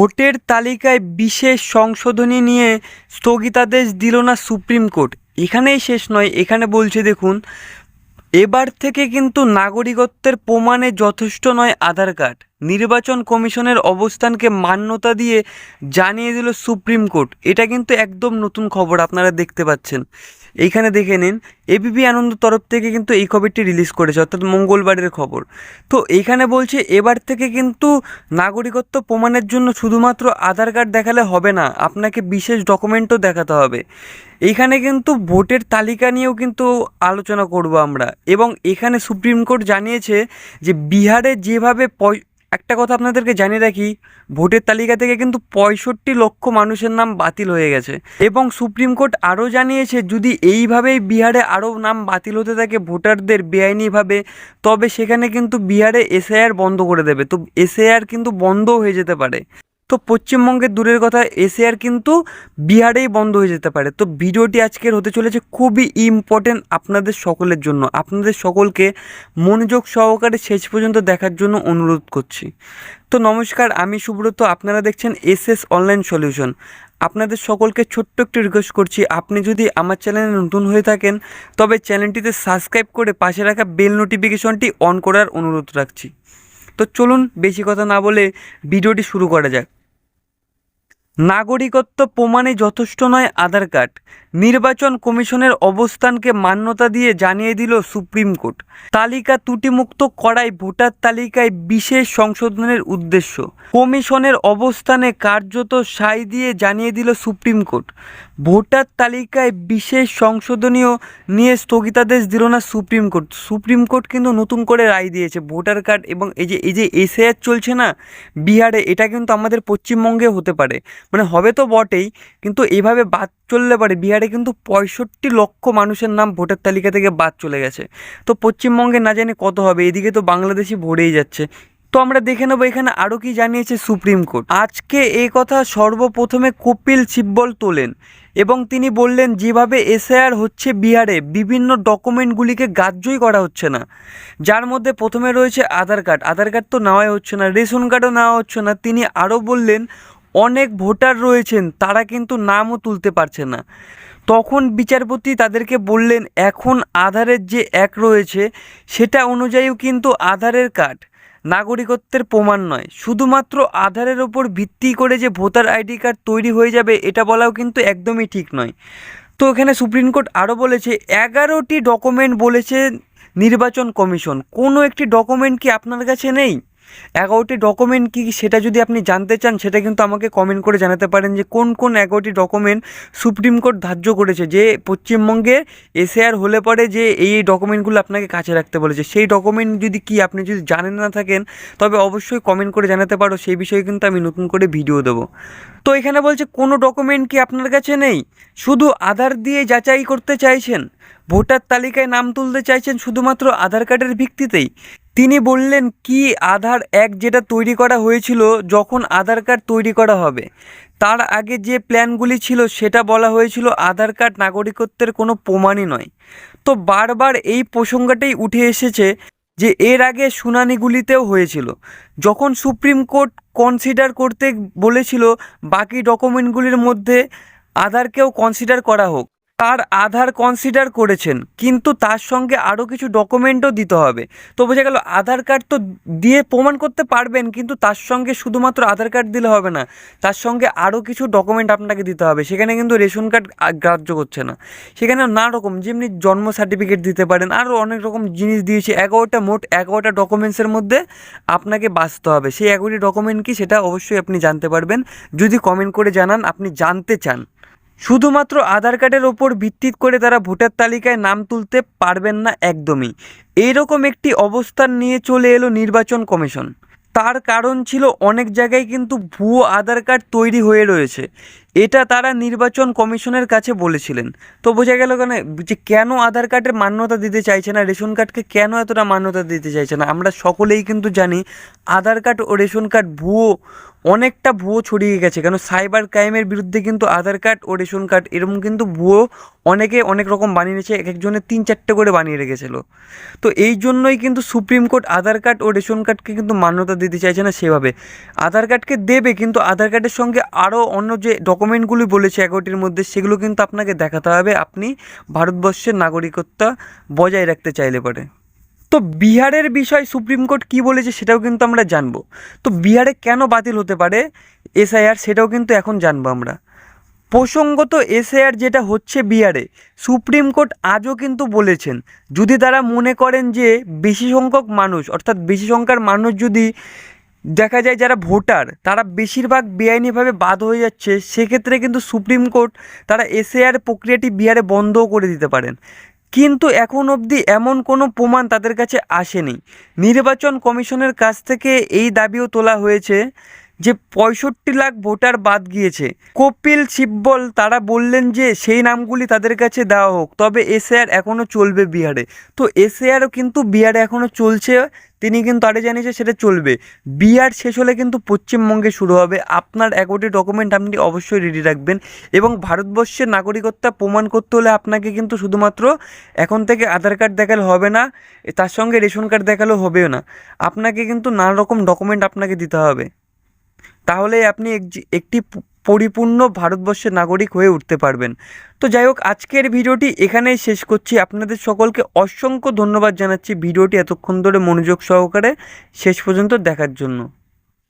ভোটের তালিকায় বিশেষ সংশোধনী নিয়ে স্থগিতাদেশ দিল না সুপ্রিম কোর্ট। এখানেই শেষ নয়, এখানে বলছে দেখুন, এবার থেকে কিন্তু নাগরিকত্বের প্রমাণে যথেষ্ট নয় আধার কার্ড। নির্বাচন কমিশনের অবস্থানকে মান্যতা দিয়ে জানিয়ে দিল সুপ্রিম কোর্ট। এটা কিন্তু একদম নতুন খবর আপনারা দেখতে পাচ্ছেন। এইখানে দেখে নিন এবিপি আনন্দ তরফ থেকে কিন্তু এই খবরটি রিলিজ করেছে, অর্থাৎ মঙ্গলবারের খবর। তো এইখানে বলছে, এবার থেকে কিন্তু নাগরিকত্ব প্রমাণের জন্য শুধুমাত্র আধার কার্ড দেখালে হবে না, আপনাকে বিশেষ ডকুমেন্টও দেখাতে হবে। এইখানে কিন্তু ভোটের তালিকা নিয়েও কিন্তু আলোচনা করব আমরা। এবং এখানে সুপ্রিম কোর্ট জানিয়েছে যে বিহারে যেভাবে একটা কথা আপনাদেরকে জানিয়ে রাখি, ভোটের তালিকা থেকে কিন্তু পঁয়ষট্টি লক্ষ মানুষের নাম বাতিল হয়ে গেছে। এবং সুপ্রিম কোর্ট আরও জানিয়েছে, যদি এইভাবেই বিহারে আরও নাম বাতিল হতে থাকে, ভোটারদের বেআইনিভাবে, তবে সেখানে কিন্তু বিহারে এসআইআর বন্ধ করে দেবে। তো এসআইআর কিন্তু বন্ধও হয়ে যেতে পারে। তো পশ্চিমবঙ্গের দূরের কথা এসআইআর কিন্তু বিহারেই বন্ধ হয়ে যেতে পারে। তো ভিডিওটি আজকের হতে চলেছে খুবই ইম্পর্টেন্ট আপনাদের সকলের জন্য। আপনাদের সকলকে মনোযোগ সহকারে শেষ পর্যন্ত দেখার জন্য অনুরোধ করছি। তো নমস্কার, আমি সুব্রত, আপনারা দেখছেন এস এস অনলাইন সলিউশন আপনাদের সকলকে ছোট্ট একটু রিকোয়েস্ট করছি, আপনি যদি আমার চ্যানেলে নতুন হয়ে থাকেন, তবে চ্যানেলটিতে সাবস্ক্রাইব করে পাশে রাখা বেল নোটিফিকেশনটি অন করার অনুরোধ রাখছি। তো চলুন, বেশি কথা না বলে ভিডিওটি শুরু করা যাক। নাগরিকত্ব প্রমাণে যথেষ্ট নয় আধার কার্ড। নির্বাচন কমিশনের অবস্থানকে মান্যতা দিয়ে জানিয়ে দিল সুপ্রিম কোর্ট। তালিকা ত্রুটিমুক্ত করাই ভোটার তালিকায় বিশেষ সংশোধনের উদ্দেশ্য। কমিশনের অবস্থানে কার্যত সাই দিয়ে জানিয়ে দিল সুপ্রিম কোর্ট। ভোটার তালিকায় বিশেষ সংশোধনীয় নিয়ে স্থগিতাদেশ দিল না সুপ্রিম কোর্ট। সুপ্রিম কোর্ট কিন্তু নতুন করে রায় দিয়েছে, ভোটার কার্ড এবং এই যে এই যে এসআইআর চলছে না বিহারে, এটা কিন্তু আমাদের পশ্চিমবঙ্গে হতে পারে। মানে হবে তো বটেই, কিন্তু এভাবে বাদ চললে পারে। বিহারে কিন্তু পঁয়ষট্টি লক্ষ মানুষের নাম ভোটার তালিকা থেকে বাদ চলে গেছে। তো পশ্চিমবঙ্গে না জানি কত হবে, এদিকে তো বাংলাদেশি ভরেই যাচ্ছে। তো আমরা দেখে নেব এখানে আরও কি জানিয়েছে সুপ্রিম কোর্ট। আজকে এই কথা সর্বপ্রথমে কপিল সিব্বল তোলেন এবং তিনি বললেন, যেভাবে এসআইআর হচ্ছে বিহারে, বিভিন্ন ডকুমেন্টগুলিকে গ্রাহ্যই করা হচ্ছে না। যার মধ্যে প্রথমে রয়েছে আধার কার্ড। আধার কার্ড তো নেওয়াই হচ্ছে না, রেশন কার্ডও নেওয়া হচ্ছে না। তিনি আরও বললেন, অনেক ভোটার রয়েছেন, তারা কিন্তু নামও তুলতে পারছে না। তখন বিচারপতি তাদেরকে বললেন, এখন আধারের যে এক রয়েছে, সেটা অনুযায়ীও কিন্তু আধারের কার্ড। নাগরিকত্বের প্রমাণ নয়। শুধুমাত্র আধারের ওপর ভিত্তি করে যে ভোটার আইডি কার্ড তৈরি হয়ে যাবে, এটা বলাও কিন্তু একদমই ঠিক নয়। তো এখানে সুপ্রিম কোর্ট আরও বলেছে, এগারোটি ডকুমেন্ট বলেছে নির্বাচন কমিশন। কোনো একটি ডকুমেন্ট কি আপনার কাছে নেই? এগারোটি ডকুমেন্ট কী সেটা যদি আপনি জানতে চান, সেটা কিন্তু আমাকে কমেন্ট করে জানাতে পারেন যে কোন কোন এগারোটি ডকুমেন্ট সুপ্রিম কোর্ট ধার্য করেছে। যে পশ্চিমবঙ্গে এসএআর হলে পরে যে এই এই ডকুমেন্টগুলো আপনাকে কাছে রাখতে বলেছে। সেই ডকুমেন্ট যদি কি আপনি যদি জানেন না থাকেন, তবে অবশ্যই কমেন্ট করে জানাতে পারো। সেই বিষয়ে কিন্তু আমি নতুন করে ভিডিও দেবো। তো এখানে বলছে, কোনো ডকুমেন্ট কি আপনার কাছে নেই? শুধু আধার দিয়ে যাচাই করতে চাইছেন? ভোটার তালিকায় নাম তুলতে চাইছেন শুধুমাত্র আধার কার্ডের ভিত্তিতেই? তিনি বললেন, কি আধার এক যেটা তৈরি করা হয়েছিল যখন আধার কার্ড তৈরি করা হবে? তার আগে যে প্ল্যানগুলি ছিল সেটা বলা হয়েছিল আধার কার্ড নাগরিকত্বের কোনো প্রমাণই নয়। তো বারবার এই প্রসঙ্গটাই উঠে এসেছে যে এর আগে শুনানিগুলিতেও হয়েছিল। যখন সুপ্রিম কোর্ট কনসিডার করতে বলেছিল, বাকি ডকুমেন্টগুলির মধ্যে আধারকেও কনসিডার করা হোক। তার আধার কনসিডার করেছেন। কিন্তু তার সঙ্গে আরও কিছু ডকুমেন্টও দিতে হবে। তো বোঝা গেল, আধার কার্ড তো দিয়ে প্রমাণ করতে পারবেন, কিন্তু তার সঙ্গে শুধুমাত্র আধার কার্ড দিলে হবে না। তার সঙ্গে আরও কিছু ডকুমেন্ট আপনাকে দিতে হবে। সেখানে কিন্তু রেশন কার্ড গ্রাহ্য করছে না। সেখানে নানা রকম যেমনি জন্ম সার্টিফিকেট দিতে পারেন আরও অনেক রকম জিনিস দিয়েছে। এগারোটা মোট এগারোটা ডকুমেন্টসের মধ্যে আপনাকে বাঁচতে হবে। সেই এগারোটি ডকুমেন্ট কি সেটা অবশ্যই আপনি জানতে পারবেন। যদি কমেন্ট করে জানান, আপনি জানতে চান। শুধুমাত্র আধার কার্ডের ওপর ভিত্তি করে তারা ভোটার তালিকায় নাম তুলতে পারবেন না একদমই। এইরকম একটি অবস্থান নিয়ে চলে এলো নির্বাচন কমিশন। তার কারণ ছিল অনেক জায়গায় কিন্তু ভুয়ো আধার কার্ড তৈরি হয়ে রয়েছে। এটা তারা নির্বাচন কমিশনের কাছে বলেছিলেন। তো বোঝা গেল কেন, যে কেন আধার কার্ডের মান্যতা দিতে চাইছে না, রেশন কার্ডকে কেন এতটা মান্যতা দিতে চাইছে না? আমরা সকলেই কিন্তু জানি আধার কার্ড ও রেশন কার্ড ভুয়ো, অনেকটা ভুয়ো ছড়িয়ে গেছে। কেন সাইবার ক্রাইমের বিরুদ্ধে কিন্তু আধার কার্ড ও রেশন কার্ড এরকম কিন্তু ভুয়ো অনেকে অনেক রকম বানিয়ে নিয়েছে, এক একজনের তিন চারটে করে বানিয়ে রেখেছিল। তো এই জন্যই কিন্তু সুপ্রিম কোর্ট আধার কার্ড ও রেশন কার্ডকে কিন্তু মান্যতা দিতে চাইছে না সেভাবে। আধার কার্ডকে দেবে, কিন্তু আধার কার্ডের সঙ্গে আরও অন্য যে ডকুমেন্টগুলি বলেছে এগারোটির মধ্যে, সেগুলো কিন্তু আপনাকে দেখাতে হবে। আপনি ভারতবর্ষের নাগরিকত্ব বজায় রাখতে চাইলে পরে। তো বিহারের বিষয় সুপ্রিম কোর্ট কী বলেছে সেটাও কিন্তু আমরা জানব। তো বিহারে কেন বাতিল হতে পারে? এসআইআর সেটাও কিন্তু এখন জানব আমরা। প্রসঙ্গত এসআইআর যেটা হচ্ছে বিহারে, সুপ্রিম কোর্ট আজও কিন্তু বলেছেন, যদি তারা মনে করেন যে বেশি সংখ্যক মানুষ, অর্থাৎ বেশি সংখ্যার মানুষ যদি দেখা যায় যারা ভোটার, তারা বেশিরভাগ বেআইনিভাবে বাদ হয়ে যাচ্ছে। সেক্ষেত্রে কিন্তু সুপ্রিম কোর্ট তারা এসএআর প্রক্রিয়াটি বিহারে বন্ধও করে দিতে পারেন। কিন্তু এখন অবধি এমন কোনো প্রমাণ তাদের কাছে আসেনি। নির্বাচন কমিশনের কাছ থেকে এই দাবিও তোলা হয়েছে যে পঁয়ষট্টি লাখ ভোটার বাদ গিয়েছে। কপিল সিব্বল, তারা বললেন যে সেই নামগুলি তাদের কাছে দেওয়া হোক। তবে এসএআর এখনও চলবে বিহারে। তো এসএআরও কিন্তু বিহারে এখনও চলছে, তিনি কিন্তু আরে জানিয়েছে সেটা চলবে। বিহার শেষ হলে কিন্তু পশ্চিমবঙ্গে শুরু হবে। আপনার এগারোটি ডকুমেন্ট আপনি অবশ্যই রেডি রাখবেন এবং ভারতবর্ষের নাগরিকত্ব প্রমাণ করতে হলে আপনাকে কিন্তু শুধুমাত্র এখন থেকে আধার কার্ড দেখালে হবে না, তার সঙ্গে রেশন কার্ড দেখালেও হবেও না। আপনাকে কিন্তু নানা রকম ডকুমেন্ট আপনাকে দিতে হবে। তাহলে আপনি এক- একটি পরিপূর্ণ ভারতবর্ষের নাগরিক হয়ে উঠতে পারবেন। তো যাই হোক, আজকের ভিডিওটি এখানেই শেষ করছি। আপনাদের সকলকে অসংখ্য ধন্যবাদ জানাচ্ছি ভিডিওটি এতক্ষণ ধরে মনোযোগ সহকারে শেষ পর্যন্ত দেখার জন্য।